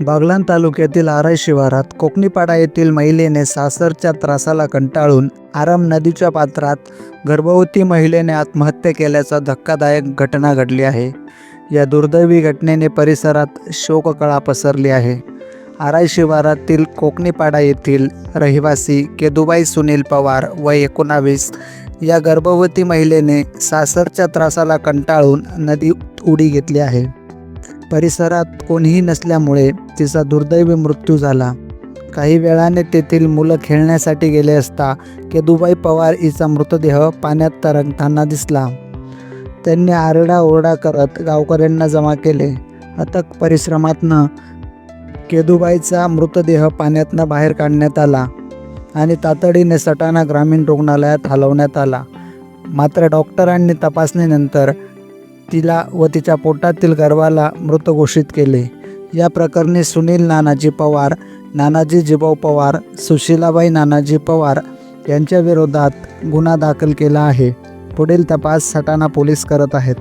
बागलाण तालुक्यातील आराय शिवारात कोकणीपाडा येथील महिलेने सासरच्या त्रासाला कंटाळून आराम नदीच्या पात्रात गर्भवती महिलेने आत्महत्या केल्याचा धक्कादायक घटना घडली आहे. या दुर्दैवी घटनेने परिसरात शोककळा पसरली आहे. आराय शिवारातील कोकणीपाडा येथील रहिवासी केदुबाई सुनील पवार वय एकोणावीस या गर्भवती महिलेने सासरच्या त्रासाला कंटाळून नदी उडी घेतली आहे. परिसरात कोणीही नसल्यामुळे तिचा दुर्दैवी मृत्यू झाला. काही वेळाने तेथील मुलं खेळण्यासाठी गेले असता केदुबाई पवार हिचा मृतदेह पाण्यात तरंगताना दिसला. त्यांनी आरडाओरडा करत गावकऱ्यांना जमा केले. अथक परिश्रमातनं केदुबाईचा मृतदेह पाण्यातनं बाहेर काढण्यात आला आणि तातडीने सटाणा ग्रामीण रुग्णालयात हलवण्यात आला. मात्र डॉक्टरांनी तपासणीनंतर तिला व तिच्या पोटातील गर्वाला मृत घोषित केले. या प्रकरणी सुनील नानाजी पवार नानाजी जिभाऊ पवार सुशीलाबाई नानाजी पवार यांच्या विरोधात गुन्हा दाखल केला आहे. पुढील तपास सटाणा पोलीस करत आहेत.